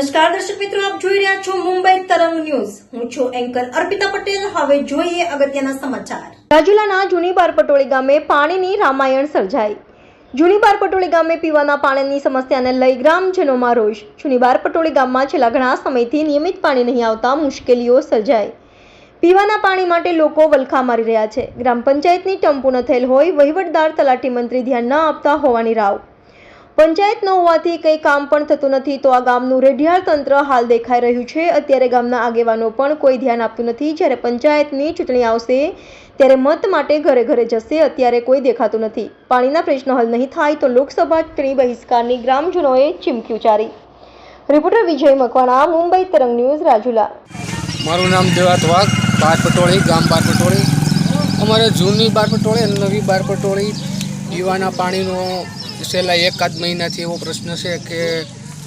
નમસ્કાર, દર્શક મિત્રો, આપ જોઈ રહ્યા છો મુંબઈ તરંગ ન્યૂઝ. હું છું એન્કર અર્પિતા પટેલ. હવે જોઈએ અગત્યના સમાચાર. રાજુલાના જૂની બારપટોળી ગામે પાણીની રામાયણ સર્જાઈ. જૂની બારપટોળી ગામે પીવાના પાણીની સમસ્યાને લઈ ગ્રામજનોમાં રોષ. જૂની બારપટોળી ગામમાં છેલ્લા ઘણા સમયથી નિયમિત પાણી નહીં આવતા મુશ્કેલીઓ સર્જાઈ. પીવાના પાણી માટે લોકો વલખા મારી રહ્યા છે. ગ્રામ પંચાયતની ટંપુ ન થયેલ હોય વહીવટદાર તલાટી મંત્રી ધ્યાન ન આપતા હોવાની રાવ. પંચાયત ન હોવાથી કંઈ કામ પણ થતું નથી, તો આ ગામનું રેઢિયાળ તંત્ર હાલ દેખાઈ રહ્યું છે. અત્યારે ગામના આગેવાનો પણ કોઈ ધ્યાન આપતું નથી. જ્યારે પંચાયતની ચૂંટણી આવશે, ત્યારે મત માટે ઘરે ઘરે જશે, અત્યારે કોઈ દેખાતું નથી. પાણીના પ્રશ્નો હલ નહીં થાય તો લોકસભા ચૂંટણી બહિષ્કારની ગ્રામજનોએ ચીમકી ઉચ્ચારી. Reporter Vijay Makwana, Mumbai Tarang news, Rajula. મારું નામ દેવાત વાઘ, બાર પટોળી, ગામ બાર પટોળી. અમારે જૂની બાર પટોળી અને નવી બાર પટોળી. પીવાના પાણીનો છેલ્લા એકાદ મહિનાથી એવો પ્રશ્ન છે કે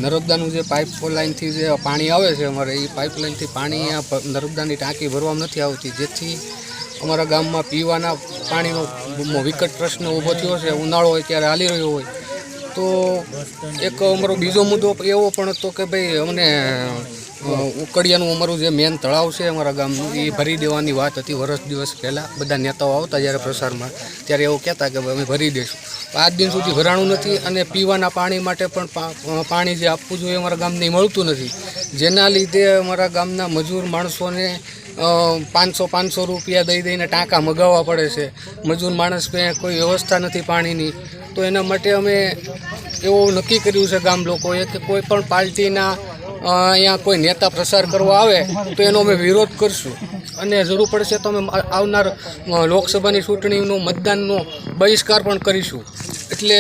નર્મદાનું જે પાઇપ લાઇનથી જે પાણી આવે છે અમારે એ પાઇપલાઇનથી પાણી આ નર્મદાની ટાંકી ભરવામાં નથી આવતી. જેથી અમારા ગામમાં પીવાના પાણીનો વિકટ પ્રશ્ન ઊભો થયો છે ઉનાળો હોય ત્યારે હાલી રહ્યો હોય. તો એક અમારો બીજો મુદ્દો એવો પણ હતો કે ભાઈ અમને ઉકડિયાનું અમારું જે મેન તળાવ છે અમારા ગામનું, એ ભરી દેવાની વાત હતી વર્ષ દિવસ પહેલાં. બધા નેતાઓ આવતા જ્યારે પ્રસારમાં. ત્યારે એવું કહેતા કે અમે ભરી દઈશું આજ દિન સુધી ભરાણું નથી અને પીવાના પાણી માટે પણ પાણી જે આપવું જોઈએ અમારા ગામને મળતું નથી. જેના લીધે અમારા ગામના મજૂર માણસોને પાંચસો પાંચસો રૂપિયા દઈ દઈને ટાંકા મગાવવા પડે છે. મજૂર માણસ કોઈ વ્યવસ્થા નથી પાણીની. તો એના માટે અમે એવું નક્કી કર્યું છે ગામ લોકોએ કે કોઈ પણ પાર્ટીના અહીંયા કોઈ નેતા પ્રસાર કરવા આવે, તો એનો અમે વિરોધ કરશું. અને જરૂર પડશે તો અમે આવનાર લોકસભાની ચૂંટણીનો મતદાનનો બહિષ્કાર પણ કરીશું. એટલે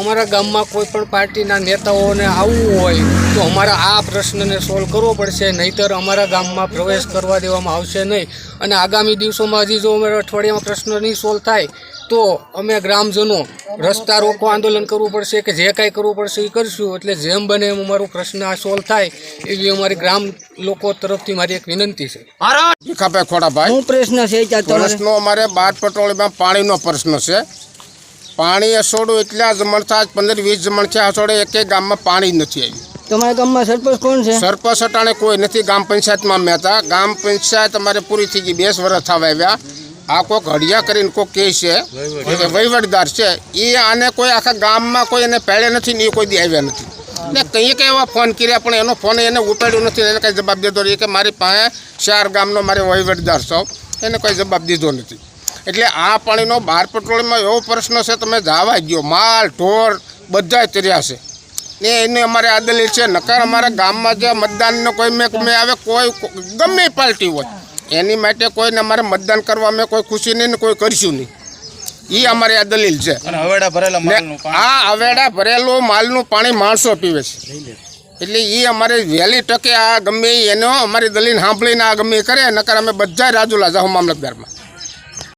અમારા ગામમાં કોઈ પણ પાર્ટીના નેતાઓને આવવું હોય, તો અમારા આ પ્રશ્નને સોલ્વ કરવો પડશે, નહીતર અમારા ગામમાં પ્રવેશ કરવા દેવામાં આવશે નહીં. અને આગામી દિવસોમાં હજી જો અમારા અઠવાડિયામાં પ્રશ્ન નહીં સોલ્વ થાય તો અમે ગ્રામજનો રસ્તા રોકો આંદોલન કરવું પડશે કે જે કાંઈ કરવું પડશે એ કરશું. એટલે જેમ બને એમ અમારું પ્રશ્ન સોલ્વ થાય એવી અમારી ગ્રામ લોકો તરફથી મારી એક વિનંતી છે. ભીખાભાઈ ખોડાભાઈ શું પ્રશ્ન છે પ્રશ્નો અમારે બાર પટોળીમાં પાણીનો પ્રશ્ન છે. પાણી અસોડું એટલા જમણ થાય પંદર વીસ જમણ છે અસોડે એક ગામમાં પાણી નથી આવ્યું. તમારા ગામમાં સરપંચ કોણ છે? સરપંચ અટાણે કોઈ નથી. ગામ પંચાયતમાં મેં હતા. ગામ પંચાયત અમારે પૂરી થઈ ગઈ. બેસ વર્ષ થવા આવ્યા. આ કોઈક હડિયા કરીને કોઈક કહે છે કે વહીવટદાર છે એ આને કોઈ આખા ગામમાં કોઈ એને પહેલે નથી ને એ કોઈ દી આવ્યા નથી. ને કંઈક એવા ફોન કર્યા પણ એનો ફોન એને ઉપાડ્યો નથી એને કંઈ જવાબ દીધો કે મારી પાસે ચાર ગામનો મારે વહીવટદાર છો એને કોઈ જવાબ દીધો નથી. એટલે આ પાણીનો બાર પેટ્રોલમાં એવો પ્રશ્ન છે તમે જાવા ગયો માલ ઢોર બધા તર્યા છે. ને એને અમારે આ દલીલ છે નકાર અમારા ગામમાં જે મતદાનનો કોઈ મેં મેં આવે કોઈ ગમે પાર્ટી હોય. એની માટે કોઈને અમારે મતદાન કરવા અમે કોઈ ખુશી નહીં ને કોઈ કરશું નહીં. એ અમારી આ દલીલ છે. આ અવેડા ભરેલું માલનું પાણી માણસો પીવે છે. એટલે એ અમારે વહેલી ટકે આ ગમે એનો અમારી દલીલ સાંભળીને આ ગમે કરે નકર અમે બધા રાજુલા જાઉં મામલતદારમાં.